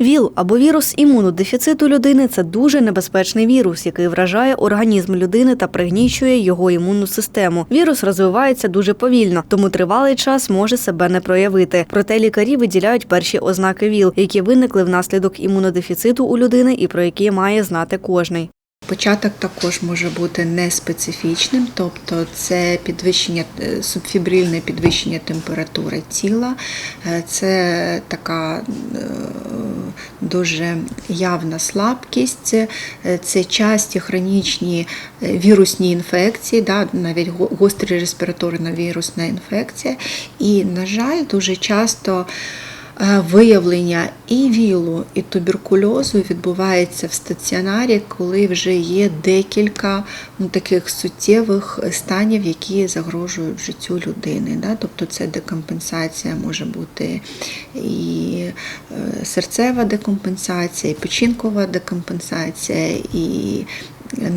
ВІЛ або вірус імунодефіциту людини це дуже небезпечний вірус, який вражає організм людини та пригнічує його імунну систему. Вірус розвивається дуже повільно, тому тривалий час може себе не проявити. Проте лікарі виділяють перші ознаки ВІЛ, які виникли внаслідок імунодефіциту у людини і про які має знати кожний. Початок також може бути неспецифічним, тобто це підвищення е, субфібрильне підвищення температури тіла, е, це така е, дуже явна слабкість, це часті хронічні вірусні інфекції, да, навіть го- гострі респіраторна вірусна інфекція. І, на жаль, дуже часто виявлення і вілу, і туберкульозу відбувається в стаціонарі, коли вже є декілька ну, таких суттєвих станів, які загрожують життю людини. Да? Тобто це декомпенсація може бути і е, серцева декомпенсація, і печінкова декомпенсація, і е,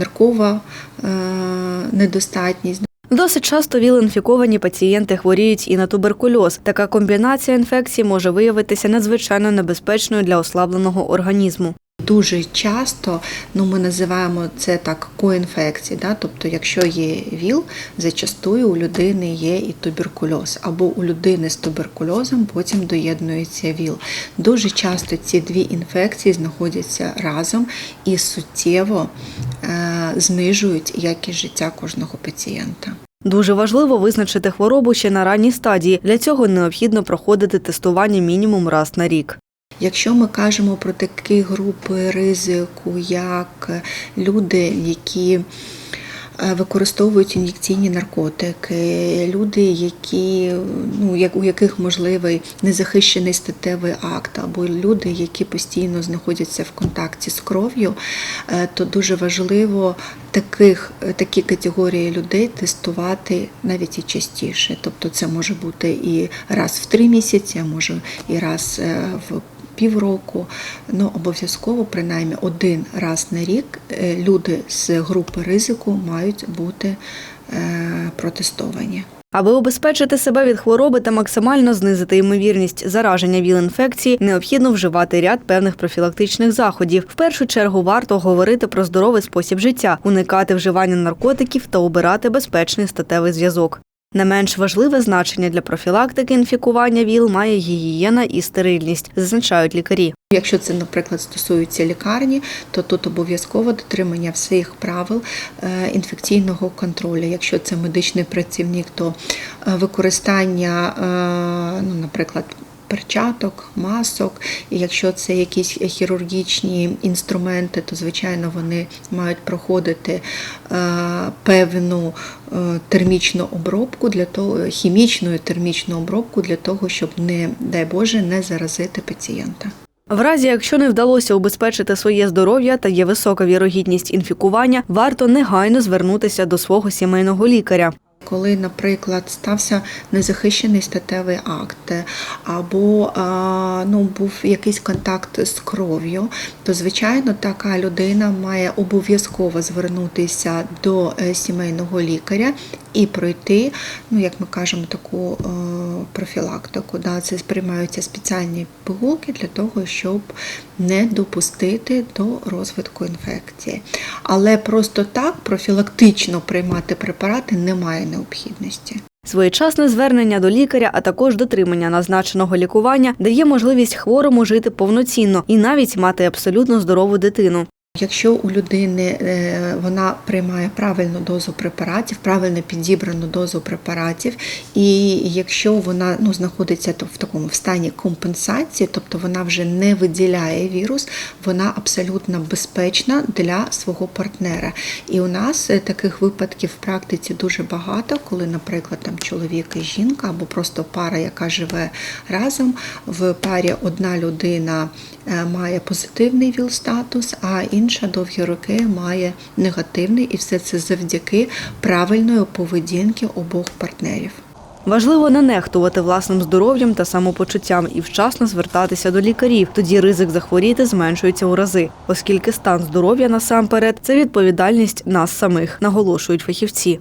недостатність. Досить часто ВІЛ-інфіковані пацієнти хворіють і на туберкульоз. Така комбінація інфекцій може виявитися надзвичайно небезпечною для ослабленого організму. Дуже часто ну, ми називаємо це так коінфекції. Да? Тобто, якщо є ВІЛ, зачастую у людини є і туберкульоз, або у людини з туберкульозом потім доєднується ВІЛ. Дуже часто ці дві інфекції знаходяться разом і суттєво е- знижують якість життя кожного пацієнта. Дуже важливо визначити хворобу ще на ранній стадії. Для цього необхідно проходити тестування мінімум раз на рік. Якщо ми кажемо про такі групи ризику, як люди, які використовують ін'єкційні наркотики, люди, які, ну, як, у яких можливий незахищений статевий акт, або люди, які постійно знаходяться в контакті з кров'ю, е, то дуже важливо таких, такі категорії людей тестувати навіть і частіше. Тобто це може бути і раз в три місяці, а може і раз е, в півроку. Ну обов'язково, принаймні, один раз на рік е, люди з групи ризику мають бути е, протестовані. Аби убезпечити себе від хвороби та максимально знизити ймовірність зараження ВІЛ-інфекції, необхідно вживати ряд певних профілактичних заходів. В першу чергу варто говорити про здоровий спосіб життя, уникати вживання наркотиків та обирати безпечний статевий зв'язок. Не менш важливе значення для профілактики інфікування ВІЛ має гігієна і стерильність, зазначають лікарі. Якщо це, наприклад, стосується лікарні, то тут обов'язково дотримання всіх правил е, інфекційного контролю. Якщо це медичний працівник, то е, використання, е, ну, наприклад, перчаток, масок. І якщо це якісь хірургічні інструменти, то звичайно вони мають проходити е, певну е, термічну обробку для того, хімічну термічну обробку для того, щоб не дай Боже не заразити пацієнта. В разі, якщо не вдалося убезпечити своє здоров'я та є висока вірогідність інфікування, варто негайно звернутися до свого сімейного лікаря. Коли, наприклад, стався незахищений статевий акт, або ну, був якийсь контакт з кров'ю, то звичайно така людина має обов'язково звернутися до е, сімейного лікаря і пройти, ну як ми кажемо, таку е, профілактику. Да, це сприймаються спеціальні пігулки для того, щоб не допустити до розвитку інфекції. Але просто так профілактично приймати препарати немає необхідності. Своєчасне звернення до лікаря, а також дотримання назначеного лікування дає можливість хворому жити повноцінно і навіть мати абсолютно здорову дитину. Якщо у людини е, вона приймає правильну дозу препаратів, правильно підібрану дозу препаратів, і якщо вона ну, знаходиться в такому стані компенсації, тобто вона вже не виділяє вірус, вона абсолютно безпечна для свого партнера. І у нас е, таких випадків в практиці дуже багато, коли, наприклад, там чоловік і жінка або просто пара, яка живе разом, в парі одна людина е, має позитивний ВІЛ-статус, а інша довгі роки має негативний, і все це завдяки правильної поведінки обох партнерів. Важливо не нехтувати власним здоров'ям та самопочуттям і вчасно звертатися до лікарів. Тоді ризик захворіти зменшується у рази, оскільки стан здоров'я насамперед це відповідальність нас самих, наголошують фахівці.